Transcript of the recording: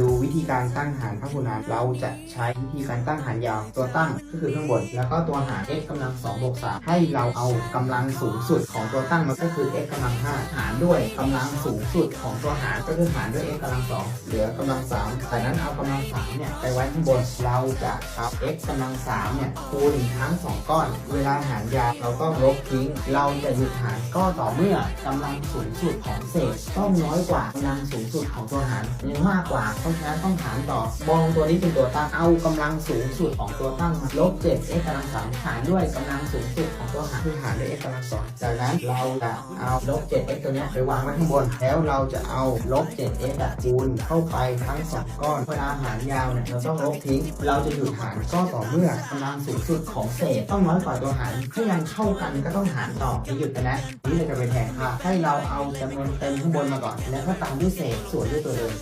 ดูวิธีการตั้งหารพหุนามเราจะใช้วิธีการตั้งหารยาวตัวตั้งก็คือข้างบน แล้วก็ตัวหาร x กำลัง2บวก3ให้เราเอากำลังสูงสุดของตัวตั้งมันก็คือ x กำลัง 5 หารด้วยกำลังสูงสุดของตัวหารก็คือหารด้วย x กำลัง 2 เหลือกำลัง3แต่นั้นเอากำลัง3เนี่ยไปไว้ข้างบนเราจะเอา x กำลัง3เนี่ยคูณทั้งสองก้อน เวลาหารยาวเราก็ลบทิ้ง เราจะหยุดหารก็ต่อเมื่อกำลังสูงสุดของเศษต้องน้อยกว่ากำลังสูงสุดของตัวหารยังมากกว่าเพราะฉะนั้นต้องหารต่อ มองตัวนี้เป็นตัวตั้ง เอากำลังสูงสุดของตัวตั้งมาลบ7 x กำลัง3หารด้วยกำลังสูงสุดของตัวหารคือหารด้วย x กำลัง2จากนั้นเราจะเอาลบ7 x ตัวเนี้ยไปวางไว้ข้างบน แล้วเราจะเอาลบ7 x อะคูณเข้าไปทั้งสองก้อนเวลาหารยาวเนี่ยเราต้องลบทิ้ง เราจะหยุดหารก็ต่อเมื่อกำลังสูงสุดของเศษต้องน้อยกว่าตัวหารถ้ายังเท่ากันก็ต้องหารต่อไม่หยุดกันนะนี่เราจะไปแทนค่าให้เราเอาจำนวนเต็มข้างบนมาก่อน แล้วก็ตามด้วยเศษส่วนด้วยตัวเดิม